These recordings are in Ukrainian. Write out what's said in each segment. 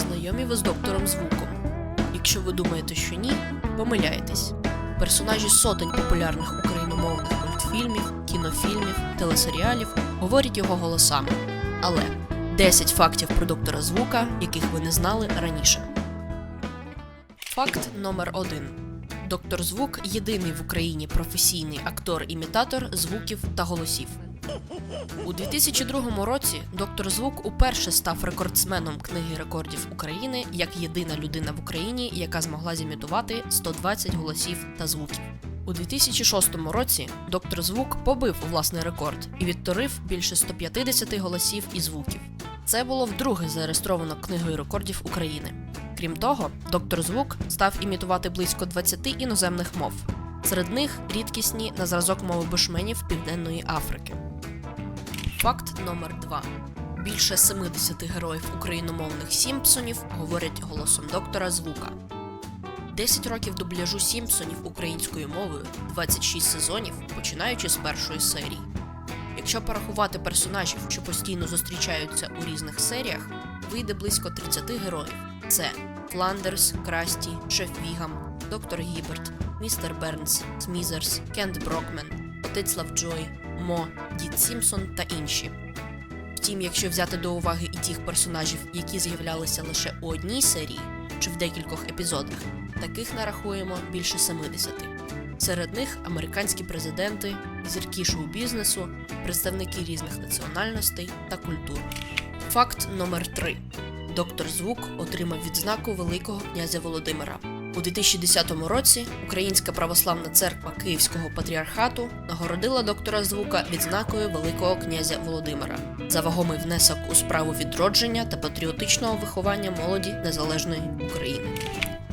знайомі ви з доктором Звуком? Якщо ви думаєте, що ні, помиляєтесь. Персонажі сотень популярних україномовних мультфільмів, кінофільмів, телесеріалів говорять його голосами. Але 10 фактів про доктора Звука, яких ви не знали раніше. Факт номер 1. Доктор Звук єдиний в Україні професійний актор-імітатор звуків та голосів. У 2002 році доктор Звук уперше став рекордсменом книги рекордів України як єдина людина в Україні, яка змогла зімітувати 120 голосів та звуків. У 2006 році доктор Звук побив власний рекорд і відтворив більше 150 голосів і звуків. Це було вдруге зареєстровано книгою рекордів України. Крім того, доктор Звук став імітувати близько 20 іноземних мов. Серед них рідкісні на зразок мови бушменів Південної Африки. Факт номер 2. Більше 70 героїв україномовних Сімпсонів говорять голосом доктора Звука. 10 років дубляжу Сімпсонів українською мовою, 26 сезонів, починаючи з першої серії. Якщо порахувати персонажів, що постійно зустрічаються у різних серіях, вийде близько 30 героїв. Це Фландерс, Красті, Шеф Вігам, Доктор Гіберт, Містер Бернс, Смізерс, Кент Брокмен, Отець Лавджой, Мо, Дід Сімпсон та інші. Втім, якщо взяти до уваги і тих персонажів, які з'являлися лише у одній серії чи в декількох епізодах, таких нарахуємо більше 70. Серед них американські президенти, зірки шоу-бізнесу, представники різних національностей та культур. Факт номер 3. Доктор Звук отримав відзнаку Великого князя Володимира. У 2010 році Українська православна церква Київського патріархату нагородила доктора Звука відзнакою Великого князя Володимира за вагомий внесок у справу відродження та патріотичного виховання молоді незалежної України.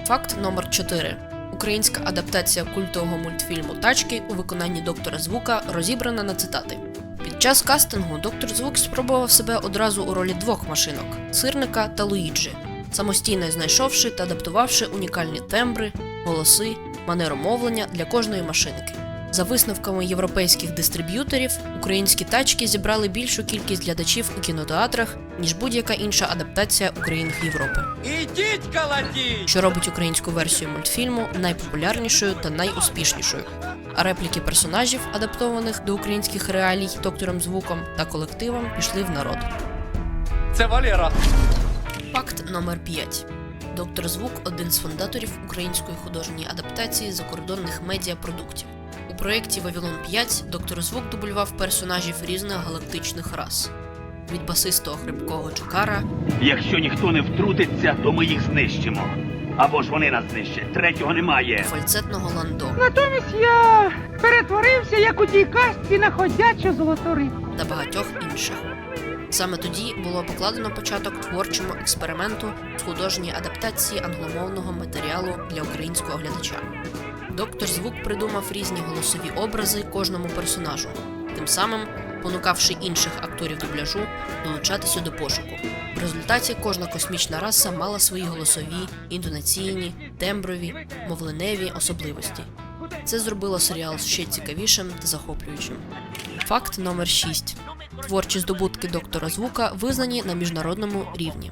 Факт номер 4. Українська адаптація культового мультфільму Тачки у виконанні доктора Звука розібрана на цитати. Під час кастингу доктор Звук спробував себе одразу у ролі двох машинок сирника та Луїджі, самостійно знайшовши та адаптувавши унікальні тембри, голоси, манеру мовлення для кожної машинки. За висновками європейських дистриб'юторів, українські тачки зібрали більшу кількість глядачів у кінотеатрах, ніж будь-яка інша адаптація у Європи Ідіть колотіть! що робить українську версію мультфільму найпопулярнішою та найуспішнішою. А репліки персонажів, адаптованих до українських реалій доктором звуком та колективом, пішли в народ. Це Валера. Факт номер 5. Доктор Звук один з фундаторів української художньої адаптації закордонних медіапродуктів. У проєкті Вавилон 5 доктор Звук дублював персонажів різних галактичних рас. Від басистого хрипкого Джокара Якщо ніхто не втрутиться, то ми їх знищимо. Або ж вони нас знищать. Третього немає. фальцетного Ландо Натомість я перетворився, як у тій кастці на ходячу золоту рибку. та багатьох інших. Саме тоді було покладено початок творчому експерименту з художньої адаптації англомовного матеріалу для українського глядача. Доктор Звук придумав різні голосові образи кожному персонажу, тим самим понукавши інших акторів дубляжу долучатися до пошуку. В результаті кожна космічна раса мала свої голосові, інтонаційні, темброві, мовленеві особливості. Це зробило серіал ще цікавішим та захоплюючим. Факт номер 6. Творчі здобутки доктора Звука визнані на міжнародному рівні.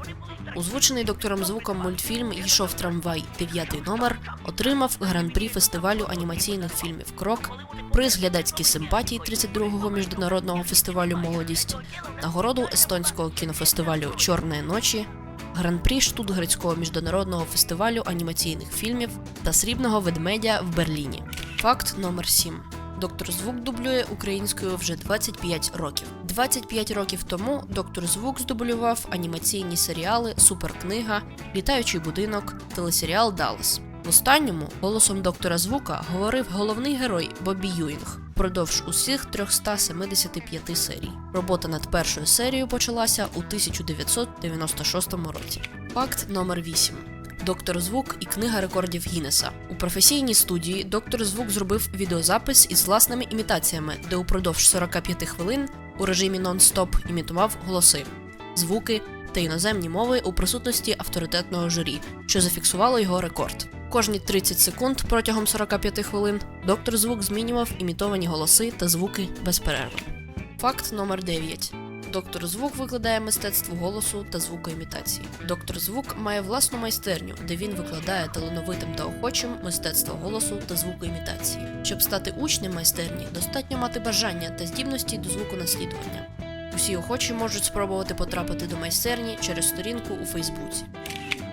Озвучений доктором Звуком мультфільм Йшов трамвай, дев'ятий номер отримав гран-прі фестивалю анімаційних фільмів Крок, приз глядацькій симпатії 32-го міжнародного фестивалю Молодість, нагороду естонського кінофестивалю Чорної ночі, гран-прі Штутгарського міжнародного фестивалю анімаційних фільмів та срібного ведмедя в Берліні. Факт номер 7. Доктор Звук дублює українською вже 25 років. 25 років тому доктор Звук здублював анімаційні серіали Суперкнига, Літаючий будинок, телесеріал Даллас. В останньому голосом доктора Звука говорив головний герой Бобі Юінг впродовж усіх 375 серій. Робота над першою серією почалася у 1996 році. Факт номер 8. Доктор Звук і книга рекордів Гіннеса. У професійній студії доктор Звук зробив відеозапис із власними імітаціями, де упродовж 45 хвилин у режимі нон-стоп імітував голоси, звуки та іноземні мови у присутності авторитетного журі, що зафіксувало його рекорд. Кожні 30 секунд протягом 45 хвилин доктор Звук змінював імітовані голоси та звуки без перерви. Факт номер 9. Доктор Звук викладає мистецтво голосу та звукоімітації. Доктор Звук має власну майстерню, де він викладає талановитим та охочим мистецтво голосу та звукоімітації. Щоб стати учнем майстерні, достатньо мати бажання та здібності до звуконаслідування. Усі охочі можуть спробувати потрапити до майстерні через сторінку у Фейсбуці.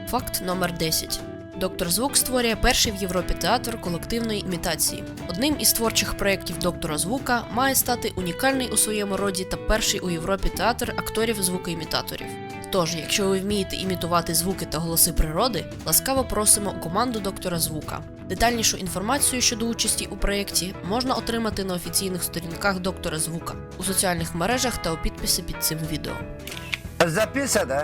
Факт номер 10. Доктор Звук створює перший в Європі театр колективної імітації. Одним із творчих проєктів доктора Звука має стати унікальний у своєму роді та перший у Європі театр акторів звукоімітаторів. Тож, якщо ви вмієте імітувати звуки та голоси природи, ласкаво просимо у команду доктора Звука. Детальнішу інформацію щодо участі у проєкті можна отримати на офіційних сторінках доктора Звука у соціальних мережах та у підписі під цим відео. Записано?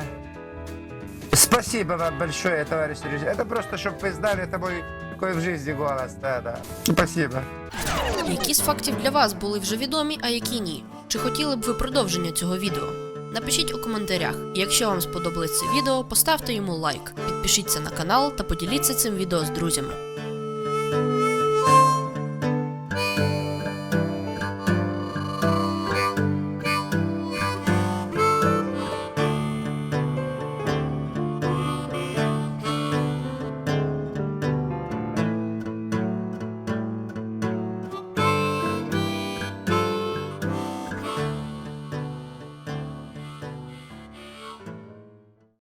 Спасибо вам большое, товарищ режиссер. Это просто, чтобы вы знали, это мой такой в жизни голос. Да, да. Спасибо. Які з фактів для вас були вже відомі, а які ні? Чи хотіли б ви продовження цього відео? Напишіть у коментарях. І якщо вам сподобалось це відео, поставте йому лайк, підпишіться на канал та поділіться цим відео з друзями.